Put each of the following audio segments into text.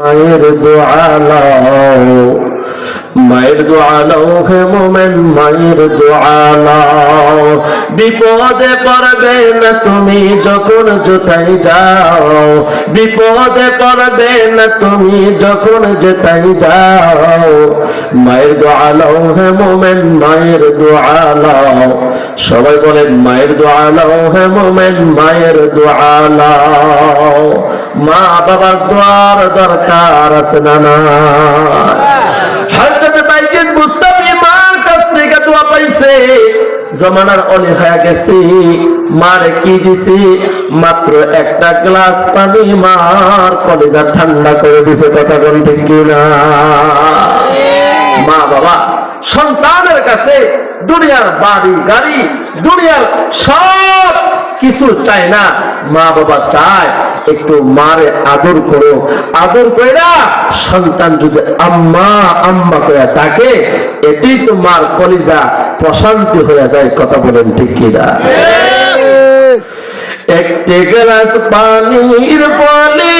মায়ের দোয়ালাও মায়ের দোয়ালাও হে মোমেন, মায়ের দোয়ালাও বিপদে পড়বে না তুমি যখন জোতাই যাও। বিপদে পড়বে না তুমি যখন যেতাই যাও। মায়ের দোয়ালাও হে মোমেন, মায়ের দোয়ালাও সবাই বলেন, মায়ের দোয়ালাও হে মোমেন, মায়ের দোয়ালাও মা বাবার দোয়ার দরকার আছে না? কাছ থেকে দোয়া পাইছে। জমানার মার কি দিছি? মাত্র একটা গ্লাস পানি মার কলেজা ঠান্ডা করে দিছে, কথা ঠিক কিনা? মা বাবা, সন্তানের কাছে দুনিয়ার বাড়ি, গাড়ি, দুনিয়ার সব কিছু চায় না, মা বাবা চায়, একটু মারে আদর করো। আদর করে না, সন্তান যদি আম্মা আম্মা করে ডাকে এটি তো মার কলিজা প্রশান্তি হয়ে যায়, কথা বলেন ঠিক কিনা? একটি গ্লাস পানির ফলে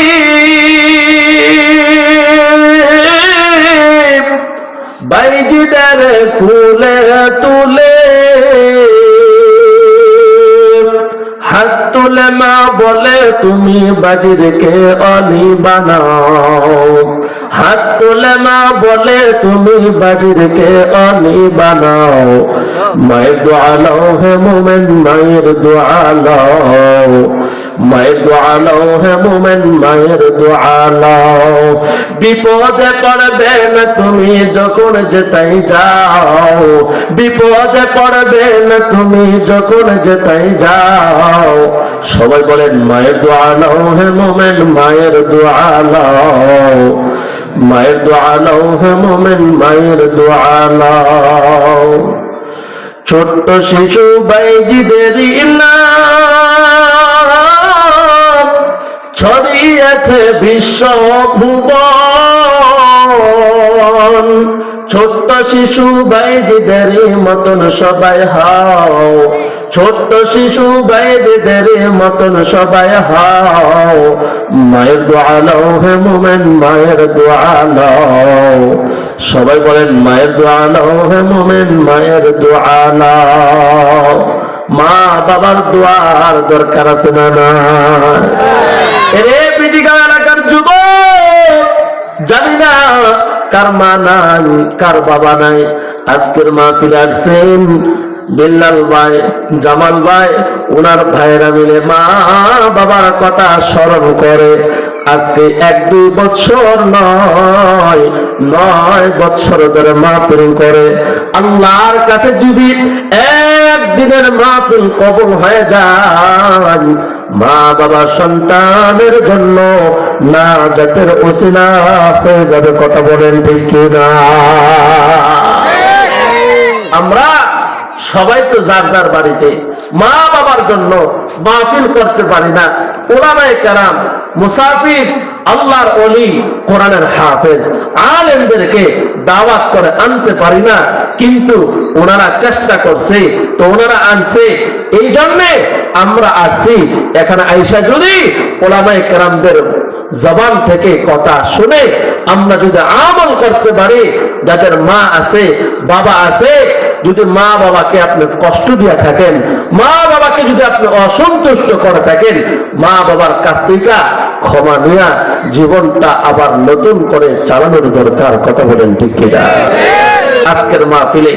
বাইজিদার ফুলে তুলে মা বলে তুমি বাজিরকে অলি বানাও। হাত তুলে মা বলে তুমি বাজিরকে অলি বানাও। মায়ের দোয়ালাও হে মোমেন, মায়ের দোয়ালাও মায়ের দোয়ালাও হে মোমেন, মায়ের দোয়ালাও বিপদে পড়বে না তুমি যখন যেতাই যাও। বিপদে পড়বে না তুমি যখন যেতাই যাও। সবাই বলেন, মায়ের দোয়ালাও হে মোমেন, মায়ের দোয়ালাও মায়ের দোয়ালাও হে মোমেন, মায়ের দোয়ালাও ছোট্ট শিশু বাইজিদের নাম ছড়িয়েছে ছোট্ট শিশু বাইজিদের মতন সবাই হাও। ছোট্ট শিশু বাইজিদের মতন সবাই হাও। মায়ের দোয়ালাও হে মোমেন, মায়ের দোয়ালাও সবাই বলেন, মায়ের দোয়ালাও হে মোমেন, মায়ের দোয়ালাও মা বাবার দোয়ার দরকার আছে না না এলাকার যুব জানি না কার মা নাই, কার বাবা নাই। আজকের মা ফিরে আসছেন বিল্লাল ভাই, জামাল ভাই ওনার ভাইরা মিলে মা বাবার কথা স্মরণ করে। আজকে এক, দুই বছর নয় নয় বছর ধরে মাহফিল করে। আল্লাহর কাছে যদি একদিনের মাহফিল কবল হয়ে যায় মা বাবা সন্তানের জন্য না জাতের ওসিলা হয়ে যাবে, কথা বলেন ঠিক না আমরা সবাই তো যার যার বাড়িতে মা বাবার জন্য মাহফিল করতে পারি না, ওলামায়ে কেরাম মুসাফির, আল্লাহর অলি কোরআনের হাফেজ। আলেমদেরকে দাওয়াত করে আনতে পারি না, কিন্তু ওনারা চেষ্টা করছে, তো ওনারা আনছে। এই জন্যে আমরা আসছি। এখানে আইসা যদি ওলামায়ে কেরামদের জবান থেকে কথা শুনে আমরা যদি আমল করতে পারি, যাদের মা আছে, বাবা আছে যদি মা বাবাকে আপনি কষ্ট দিয়ে থাকেন, মা বাবাকে যদি আপনি অসন্তুষ্ট করে থাকেন, মা বাবার কাছ থেকে ক্ষমা নেওয়া জীবনটা আবার নতুন করে চালানোর দরকার, কথা বলেন ঠিক কিনা? আজকের মাহফিলে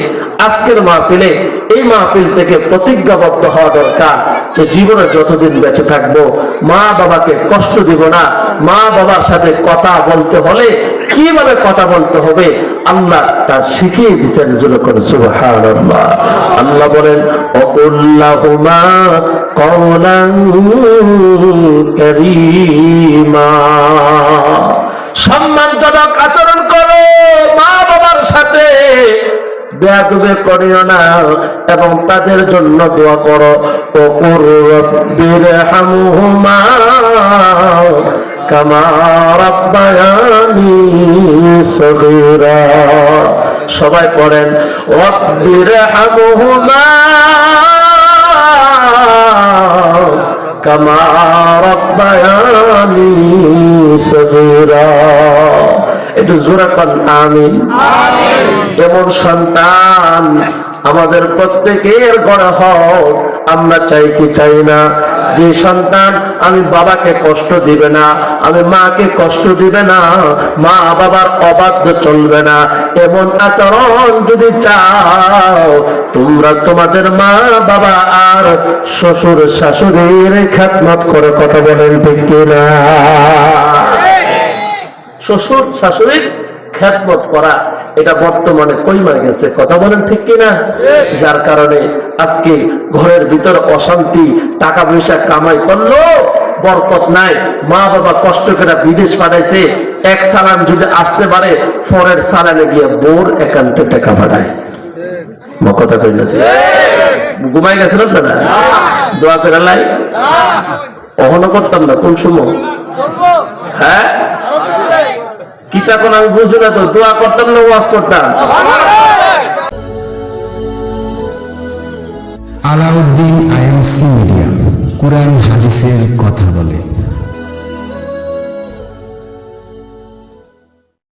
আজকের মাহফিলে এই মাহফিল থেকে প্রতিজ্ঞাবদ্ধ হওয়া দরকার যে জীবনে যতদিন বেঁচে থাকব, মা বাবাকে কষ্ট দিব না। মা বাবার সাথে কথা বলতে হলে কীভাবে কথা বলতে হবে, আল্লাহ তা শিখিয়ে দিচ্ছেন যখন সুবহানাল্লাহ। আল্লাহ বলেন অকুল্লাহুমা কওলান কারীমা। সম্মানজনক আচরণ বেয়াদবে করিও না এবং তাদের জন্য দোয়া করো। ও কুরবির হামুহুমা সবাই পড়েন, রব্বির হামুহুমা কামা রাব্বায়ানি একটু জোরে কন আমিন। এমন সন্তান আমাদের প্রত্যেকের গড়ে হোক আমরা চাই কি চাই না। যে সন্তান আমি বাবাকে কষ্ট দিবে না আমি মাকে কষ্ট দিবে না মা বাবার অবাধ্য চলবে না। এমন আচরণ যদি চাও তোমরা তোমাদের মা বাবা আর শ্বশুর শাশুড়ির খ্যাতমত করে কথা বলেন ঠিক না? শ্বশুর শাশুড়ির খ্যাতমত করা এটা বর্তমানে কই কইমা গেছে। কথা বলেন ঠিক কিনা? যার কারণে আজকে ঘরের ভিতর অশান্তি টাকা পয়সা কামাই করল বরকত নাই মা বাবা কষ্ট করে বিদেশ পাঠাইছে। এক সালান যদি আসতে পারে ফরের সালানে গিয়ে বোর একান্তে টাকা পাঠায়। কথা কইল ঘুমাই গেছিল দাদা দোয়া করে লাই অহনো করতাম না কোন সময়? হ্যাঁ? কি তখন আমি বুঝি না তো, দোয়া করতাম না ওয়াজ করতাম? আলাউদ্দিন আইএমসি মিডিয়া, কোরআন, হাদিসের কথা বলে।